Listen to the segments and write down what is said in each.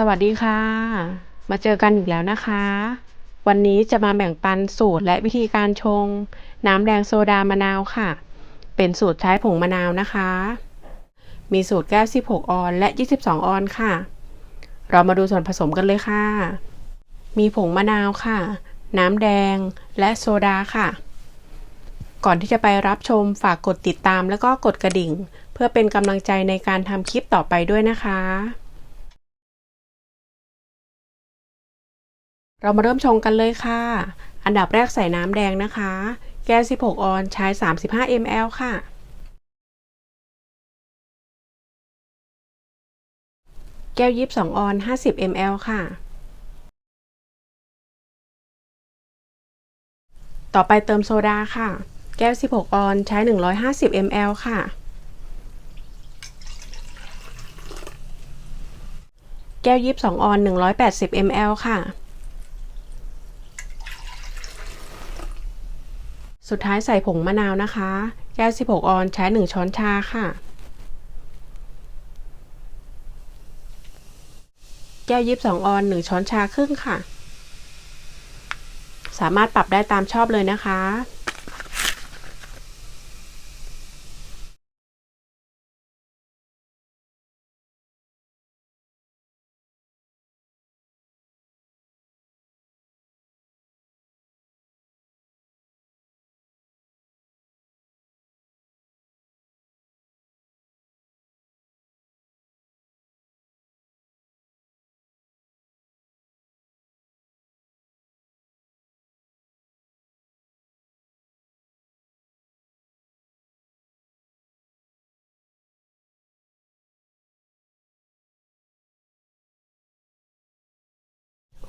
สวัสดีค่ะ มาเจอกันอีกแล้วนะคะ วันนี้จะมาแบ่งปันสูตรและวิธีการชง น้ำแดงโซดามะนาวค่ะ เป็นสูตรใช้ผงมะนาวนะคะ มีสูตรแก้ว 16 ออนและ 22 ออนค่ะ เรามาดูส่วนผสมกันเลยค่ะ มีผงมะนาวค่ะ น้ำแดงและโซดาค่ะ ก่อนที่จะไปรับชมฝากกดติดตามแล้วก็กดกระดิ่ง เพื่อเป็นกำลังใจในการทำคลิปต่อไปด้วยนะคะ เรามาเริ่มชงกันเลยค่ะ อันดับแรกใส่น้ำแดงนะคะ แก้ว 16 ออนใช้ 35 ml ค่ะ แก้ว 22 ออน 50 ml ค่ะ ต่อไปเติมโซดาค่ะ แก้ว 16 ออนใช้ 150 ml ค่ะ แก้ว 22 ออน 180 ml ค่ะ สุดท้ายใส่ผงมะนาวนะคะ แก้ว 16 ออนใช้ 1 ช้อนชาค่ะ แก้ว 22 ออน 1 ช้อนชาครึ่งค่ะ สามารถปรับได้ตามชอบเลยนะคะ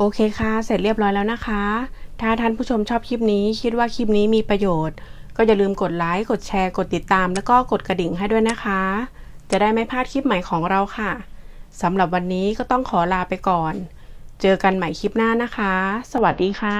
โอเคค่ะ เสร็จเรียบร้อยแล้วนะคะ ถ้าท่านผู้ชมชอบคลิปนี้ คิดว่าคลิปนี้มีประโยชน์ ก็อย่าลืมกดไลค์ กดแชร์ กดติดตาม แล้วก็กดกระดิ่งให้ด้วยนะคะ จะได้ไม่พลาดคลิปใหม่ของเราค่ะสำหรับวันนี้ก็ต้องขอลาไปก่อน เจอกันใหม่คลิปหน้านะคะ สวัสดีค่ะ